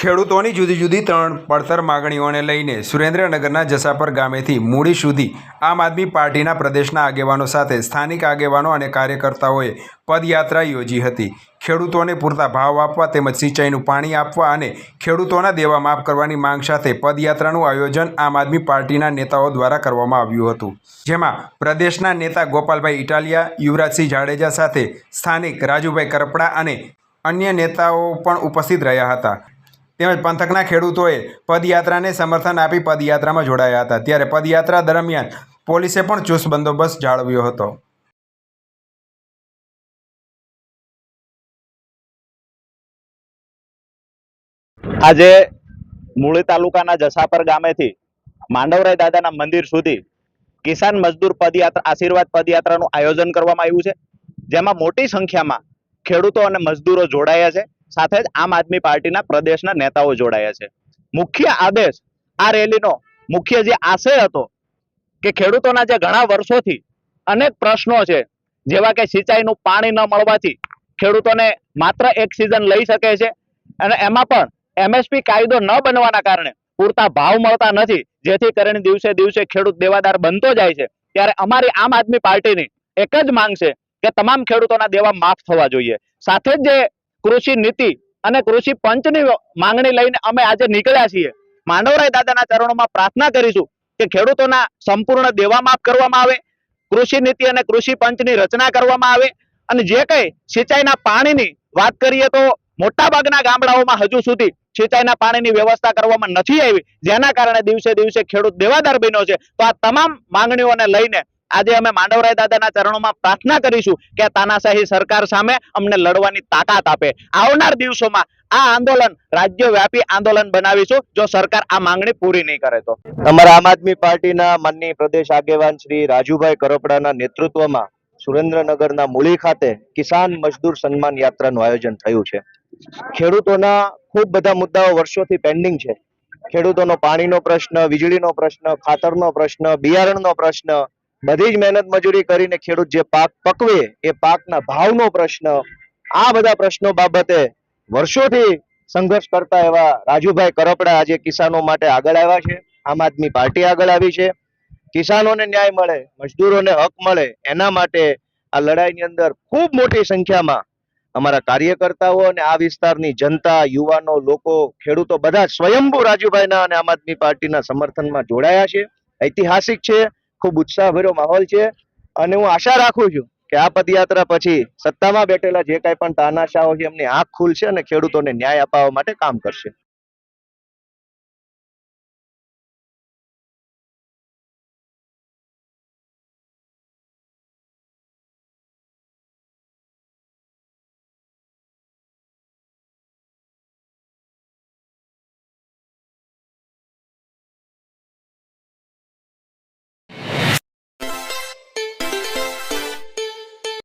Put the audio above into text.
ખેડૂતોની જુદી જુદી ત્રણ પડતર માગણીઓને લઈને સુરેન્દ્રનગરના જસાપર ગામેથી મૂડી સુધી આમ આદમી પાર્ટીના પ્રદેશના આગેવાનો સાથે સ્થાનિક આગેવાનો અને કાર્યકર્તાઓએ પદયાત્રા યોજી હતી. ખેડૂતોને પૂરતા ભાવ આપવા તેમજ સિંચાઈનું પાણી આપવા અને ખેડૂતોના દેવા માફ કરવાની માંગ સાથે પદયાત્રાનું આયોજન આમ આદમી પાર્ટીના નેતાઓ દ્વારા કરવામાં આવ્યું હતું. જેમાં પ્રદેશના નેતા ગોપાલભાઈ ઇટાલિયા, યુવરાજસિંહ જાડેજા સાથે સ્થાનિક રાજુભાઈ કરપડા અને અન્ય નેતાઓ પણ ઉપસ્થિત રહ્યા હતા. તેમજ પંથકના ખેડૂતોએ પદયાત્રાને સમર્થન આપી પદયાત્રામાં જોડાયા હતા. ત્યારે પદયાત્રા દરમિયાન પોલીસે પણ ચુસ્ત બંદોબસ્ત જાળવ્યો હતો. આજે મૂળી તાલુકાના જસાપર ગામેથી માંડવરાય દાદાના મંદિર સુધી કિસાન મજદૂર પદયાત્રા, આશીર્વાદ પદયાત્રાનું આયોજન કરવામાં આવ્યું છે. જેમાં મોટી સંખ્યામાં ખેડૂતો અને મજદૂરો જોડાયા છે. સાથે જ આમ આદમી પાર્ટીના પ્રદેશના નેતાઓ જોડાયા છે. મુખ્ય આદેશ આ રેલીનો મુખ્ય જે આશય હતો કે ખેડૂતોના જે ઘણા વર્ષોથી અનેક પ્રશ્નો છે, જેવા કે સિંચાઈનું પાણી ન મળવાથી ખેડૂતોને માત્ર એક સિઝન લઈ શકે છે અને એમાં પણ એમએસપી કાયદો ન બનવાના કારણે પૂરતા ભાવ મળતા નથી. જેથી કરીને દિવસે દિવસે ખેડૂત દેવાદાર બનતો જાય છે. ત્યારે અમારી આમ આદમી પાર્ટીની એક જ માંગ છે કે તમામ ખેડૂતોના દેવા માફ થવા જોઈએ. સાથે જ જે કૃષિ નીતિ અને કૃષિ પંચની માંગણી લઈને અમે આજે નીકળ્યા છીએ. માનવરાય દાદાના ચરણોમાં પ્રાર્થના કરીશું કે ખેડૂતોના સંપૂર્ણ દેવા માફ કરવામાં આવે, કૃષિ નીતિ અને કૃષિ પંચની રચના કરવામાં આવે અને જે કઈ સિંચાઈના પાણીની વાત કરીએ તો મોટાભાગના ગામડાઓમાં હજુ સુધી સિંચાઈના પાણીની વ્યવસ્થા કરવામાં નથી આવી. જેના કારણે દિવસે દિવસે ખેડૂત દેવાદાર બન્યો છે. તો આ તમામ માંગણીઓને લઈને આજે અમે માંડવરાય દાદાના ચરણોમાં પ્રાર્થના કરીશું કે તાનાશાહી સરકાર સામે અમને લડવાની તાકાત આપે. આવનાર દિવસોમાં આ આંદોલન રાજ્યવ્યાપી આંદોલન બનાવીશું, જો સરકાર આ માંગણી પૂરી નહીં કરે તો. અમારા આમ આદમી પાર્ટીના માનની પ્રદેશ આગેવાન શ્રી રાજુભાઈ કરોપડાના નેતૃત્વમાં સુરેન્દ્રનગરના મૂળી ખાતે કિસાન મજદૂર સન્માન યાત્રાનું આયોજન થયું છે. ખેડૂતોના ખૂબ બધા મુદ્દાઓ વર્ષોથી પેન્ડિંગ છે. ખેડૂતોનો પાણીનો પ્રશ્ન, વીજળીનો પ્રશ્ન, ખાતરનો પ્રશ્ન, બિયારણનો પ્રશ્ન બધી જ મહેનત મજૂરી કરીને ખેડૂત જે પાક પકવે, એ પાકના ભાવનો પ્રશ્ન, આ બધા પ્રશ્નો બાબતે વર્ષોથી સંઘર્ષ કરતા એવા રાજુભાઈ કરપડા આજે કિસાનો માટે આગળ આવ્યા છે. આમ આદમી પાર્ટી આગળ આવી છે. કિસાનોને ન્યાય મળે, મજદૂરોને હક મળે, એના માટે આ લડાઈની અંદર ખૂબ મોટી સંખ્યામાં અમારા કાર્યકર્તાઓ અને આ વિસ્તારની જનતા, યુવાનો, લોકો, ખેડૂતો બધા સ્વયંભૂ રાજુભાઈના અને આમ આદમી પાર્ટીના સમર્થનમાં જોડાયા છે. ઐતિહાસિક છે. ખૂબ ઉત્સાહભર્યો માહોલ છે અને હું આશા રાખું છું કે આ પદયાત્રા પછી સત્તામાં બેઠેલા જે કાંઈ પણ તાનાશાઓ છે એમની આંખ ખુલશે અને ખેડૂતોને ન્યાય અપાવવા માટે કામ કરશે.